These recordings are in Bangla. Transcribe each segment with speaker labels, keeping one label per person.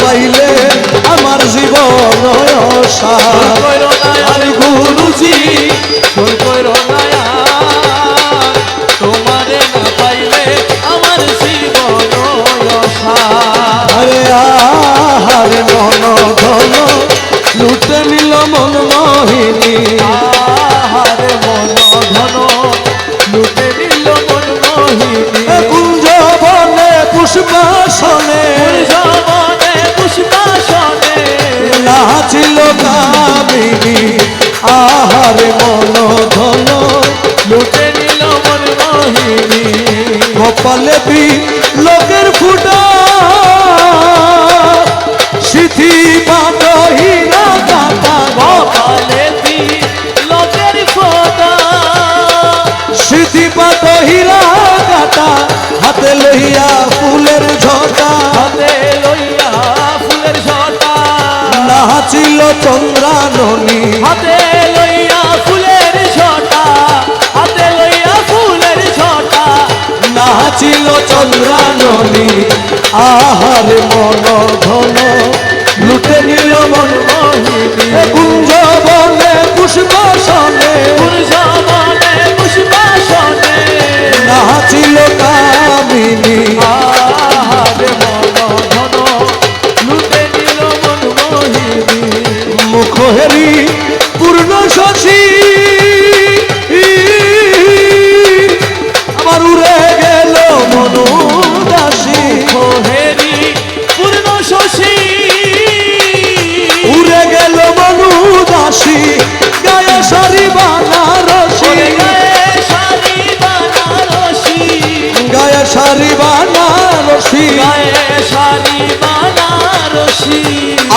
Speaker 1: পাইলে আমার জীবন
Speaker 2: সার
Speaker 1: পাইনি আহার মন ধন লুটে নিল মন
Speaker 2: বাহিনী।
Speaker 1: কপালে বি লোকের ফুটা সিথি মাত হীরা কাটা
Speaker 2: কপালে বি লোকের ফুটা
Speaker 1: সিথি মাত হীরা কাটা হাতে লইয়া ফুলের ঝটা।
Speaker 2: হাতে লইয়া ফুলের ঝটা।
Speaker 1: নাচিল চন্দ্র
Speaker 2: হাতে লইয়া ফুলের ছটা হাতে লইয়া ফুলের ছটা
Speaker 1: নাচিল চন্দ্রাননী আহার মন ধন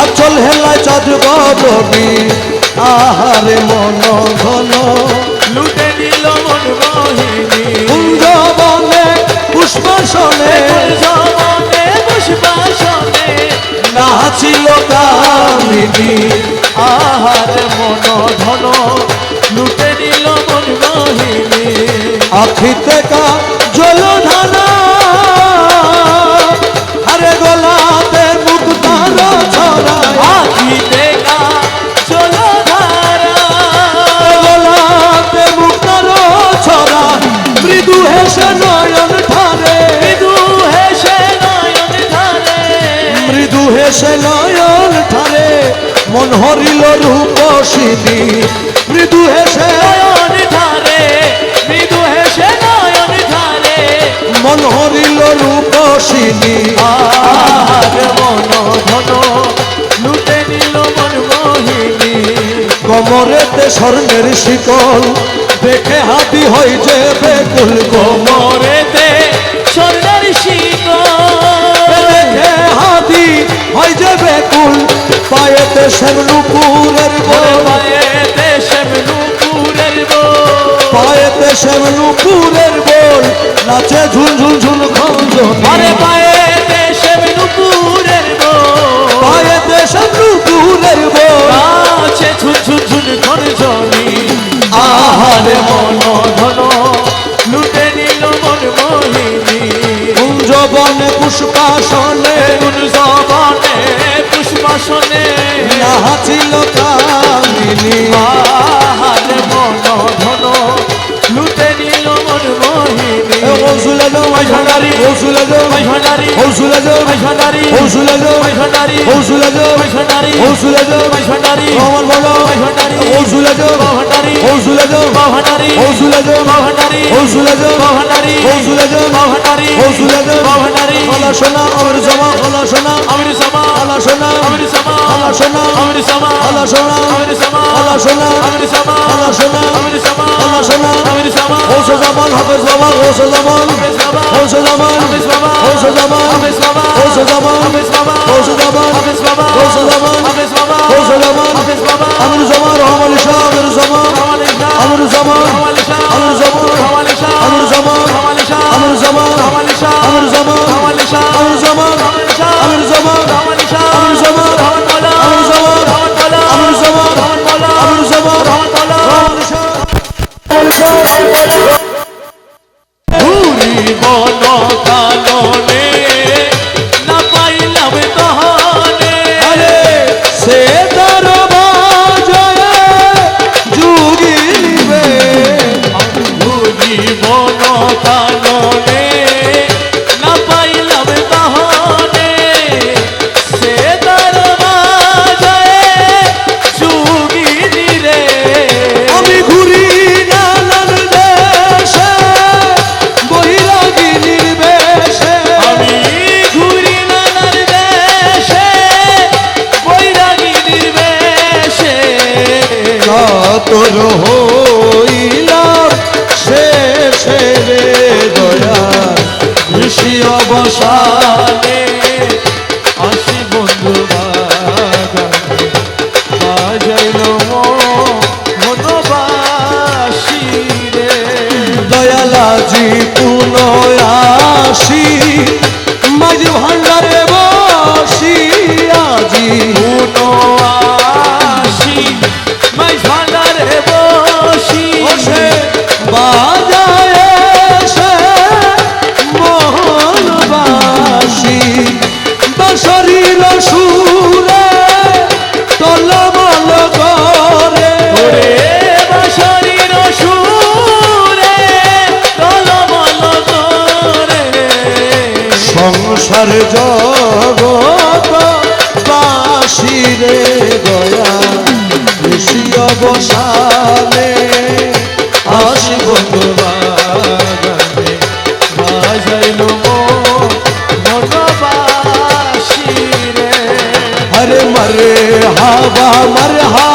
Speaker 1: আচল হেলা চাঁদ গরবি আহারে মন ঘন।
Speaker 2: লুটে নিল মন বহিনী
Speaker 1: কুঞ্জ পুষ্পাসনে।
Speaker 2: জবনে পুষ্পাসনে।
Speaker 1: নাচিল কামিনী
Speaker 2: আহারে মন ঘন। লুটে নিল মন বহিনী
Speaker 1: আখিতে কা সে নয়ন ঠারে মন হরিল রূপসিনী মৃদু হেসে
Speaker 2: নয়ন ঠারে মৃদু হেসে নয়ন ঠারে
Speaker 1: মন হরিল রূপসিনী
Speaker 2: আর মন ধন লুটে নিল মন মোহিনী।
Speaker 1: কমরেতে স্বর্ণের শিকল, দেখে হাতি হয় যে বেকুল।
Speaker 2: কোমরেতে
Speaker 1: দেশের নুপুরের পায়ে দেশের নুপুরের পায়ে দেশের
Speaker 2: নুপুরের
Speaker 1: বল নাচে ঝুল ঝুল ঝুল খঞ্জ
Speaker 2: আরে পায়ে দেশের নুপুরের
Speaker 1: বল পায়ে দেশের নুপুরের বল
Speaker 2: নাচে ঝুল ঝুল ঝুল খঞ্জ আহারে মন ধনো
Speaker 1: পুষ্পাসনে
Speaker 2: জবানে পুষ্পাসনে।
Speaker 1: নাহাছিল কামিনী
Speaker 2: আহারে মন ধন লুটে নিল মন মোহিনী
Speaker 1: হৌসুলে যাও Başhanari
Speaker 2: Hosulacı Başhanari Hosulacı Başhanari Hosulacı Başhanari
Speaker 1: Hosulacı Başhanari Aman Mola Başhanari
Speaker 2: Hosulacı Başhanari Hosulacı Başhanari Hosulacı Başhanari Hosulacı Başhanari Hosulacı Başhanari
Speaker 1: Hosulacı Başhanari Allah şana amir sama
Speaker 2: Allah şana amir sama Allah şana
Speaker 1: amir sama Allah şana amir sama Allah
Speaker 2: şana amir sama Allah şana amir sama
Speaker 1: Allah şana amir sama Allah şana
Speaker 2: amir sama Olsa zaman hafız
Speaker 1: baba olsa zaman. Hafız baba olsa zaman. hafız
Speaker 2: baba ও সোজামা ও সোজামা
Speaker 1: সংসার জগত বাসিরে দয়া ঋষি অবসানে আসিব হরে মরে
Speaker 2: হাবা
Speaker 1: মর হা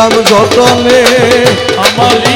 Speaker 1: লিখলাম যতনে
Speaker 2: আমার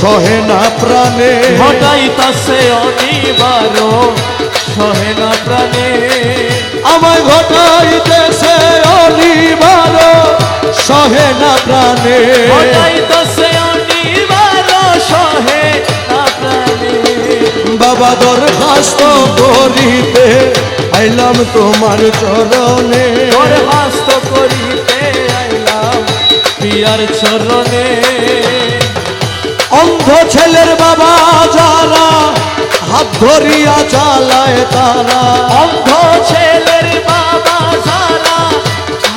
Speaker 1: সহে না প্রাণে।
Speaker 2: ঘটাইতাছে অনিবার সহে না প্রাণে।
Speaker 1: আমায় ঘটাইতেছে অনিবার সহে না প্রাণে।
Speaker 2: ঘটাইতাছে অনিবার সহে না প্রাণে।
Speaker 1: বাবা দরখাস্ত করিতে আইলাম তোমার চরণে।
Speaker 2: দরখাস্ত করিতে আইলাম পিয়ার চরণে।
Speaker 1: অন্ধ ছেলের বাবা যারা হাত ধরিয়া চালায় তারা।
Speaker 2: অন্ধ ছেলের বাবা সারা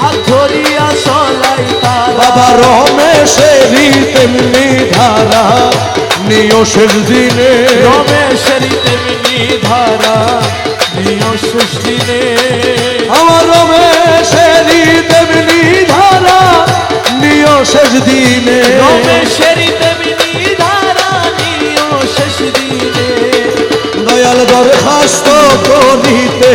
Speaker 2: হাত ধরিয়া চলাই তারা।
Speaker 1: বাবা রমেশেরই তেমনি ধারা নিয় শেষ দিনে।
Speaker 2: রমেশের তেমনি ধারা নিয় শেষ দিনে।
Speaker 1: আমার রমেশেরই তেমনি ধারা নিয় শেষ দিনে।
Speaker 2: রমেশের তেমনি
Speaker 1: দয়াল দরখাস্ত করিতে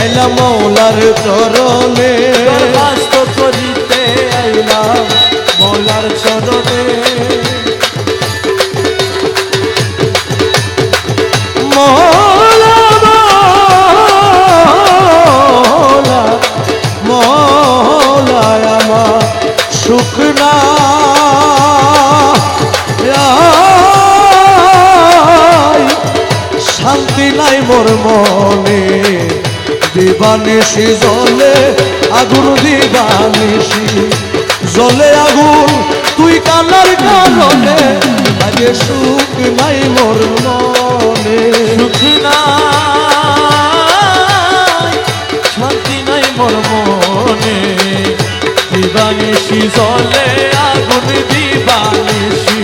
Speaker 1: আইলাম মৌলার চরণে।
Speaker 2: দরখাস্ত করিতে আইলাম মৌলার চরণে।
Speaker 1: মৌলা দিবানিসি জলে, আগুন দিবানিসি জলে আগুন, তুই কানার কারণে আগে সুখ নাই মোর মনে।
Speaker 2: সুখ নাই, শান্তি নাই মোর মনে। দিবানিসি জলে, আগুন দিবানিসি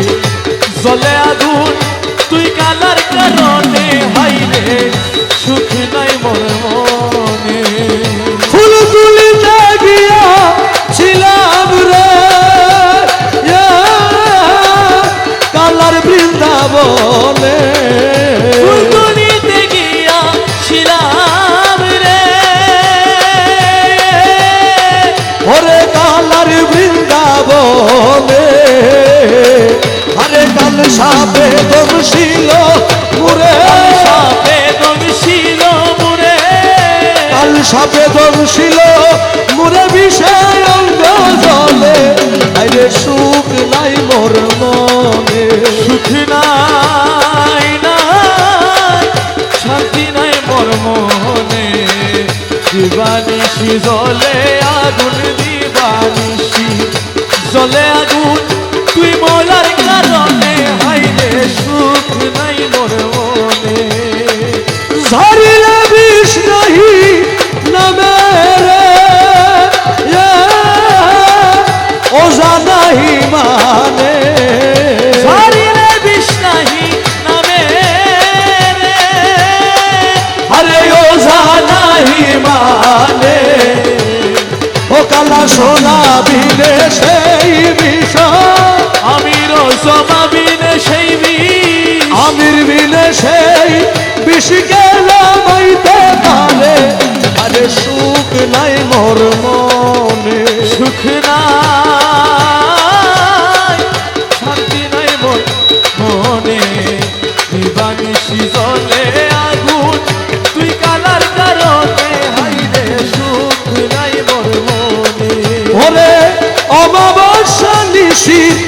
Speaker 2: জলে আগুন
Speaker 1: সাপে দমশিল মুরে
Speaker 2: সাপে দংশিল মুরে
Speaker 1: কাল সাপে দমশিল মুরে বিষয় অঙ্গ জলে। আরে সুখ নাই মোর মনে।
Speaker 2: সুখ নাই নাই শান্তি নাই মোর মনে। দিবানিসি জলে আগুন জলে আগুন তুই মোলার কারণে
Speaker 1: se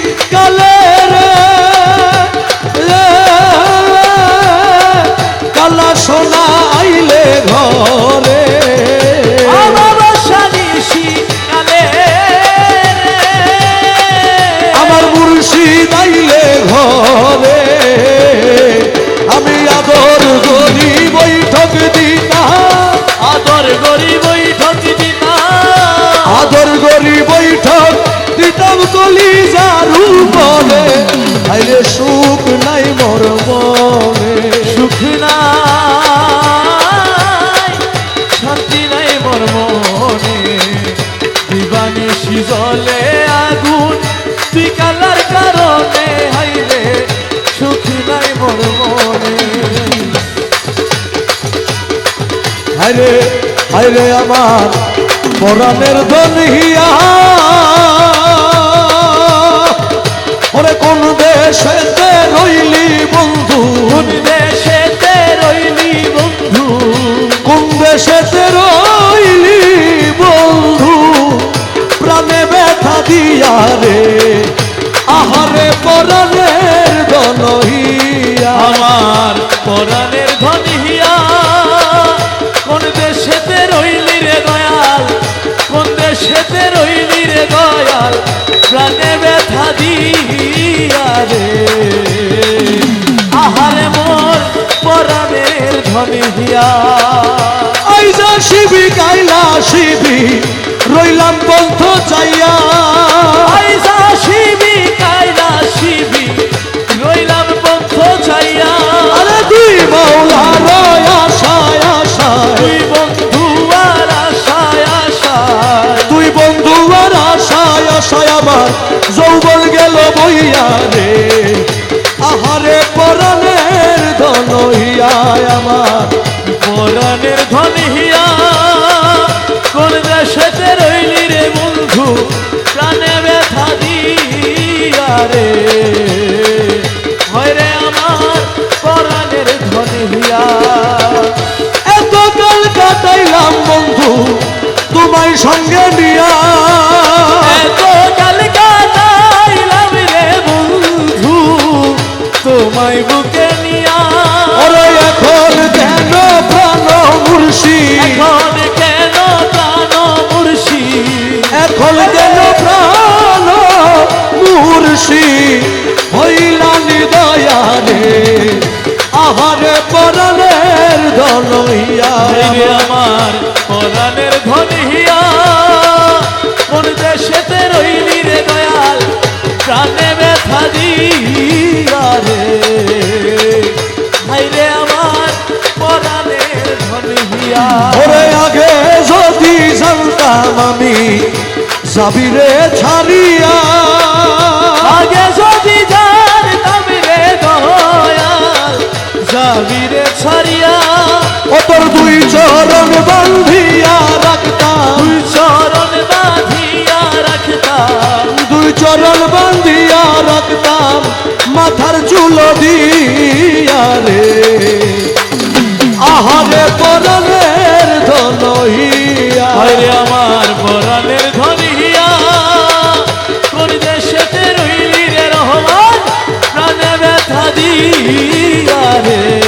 Speaker 1: দিতাম কলি যারু বলে আইলে সুখ নাই মোর মনে।
Speaker 2: সুখ নাই শান্তি নাই মোর মনে। দিবানিশি জলে আগুন তুই কালার কারণে হাইলে সুখ নাই মোর মনে।
Speaker 1: হায়রে আমার পরাণের ওরে কোন দেশেতে রইলি বন্ধু?
Speaker 2: কোন দেশেতে রইলি বন্ধু?
Speaker 1: কোন দেশেতে রইলি বন্ধু? প্রাণে ব্যথা দিয়া রে পরাণের
Speaker 2: ধনিয়া
Speaker 1: আইজা শিবি কাইলা শিবি রইলাম বন্ধ চাইয়া।
Speaker 2: আইজা শিবি
Speaker 1: তোমায়
Speaker 2: বুকে নিয়া।
Speaker 1: এখন কেন প্রাণ মুর্শি?
Speaker 2: এখন কেন প্রাণ মুর্শি?
Speaker 1: এখন কেন প্রাণ মুর্শি? হইলানি দয়া রে আহারে পরাণের ধনইয়া
Speaker 2: রে আমার পরাণের ধনিয়া কোন দেশেতে রইলি রে দয়াল প্রাণে দিয়া রে। হাইরে আমার পরাণের ধনিয়া
Speaker 1: ওরে আগে যদি জানতাম আমি সাবিরে ছাড়িয়া।
Speaker 2: আগে যদি জানতাম রে দয়াল যাবি রে ছাড়িয়া।
Speaker 1: ও তোর দুই চরণ বান্ধিয়া রাখতাম।
Speaker 2: তুই চরণ বাঁধিয়া রাখতাম।
Speaker 1: দুই চরণ বান্ধিয়া রাখতাম, মাথার চুল দিয়া রে। আহারে পরনের
Speaker 2: আরে আমার পরাণের ধনিয়া কোন দেশেতে রহমান, প্রাণে ব্যথা দিয়া রে।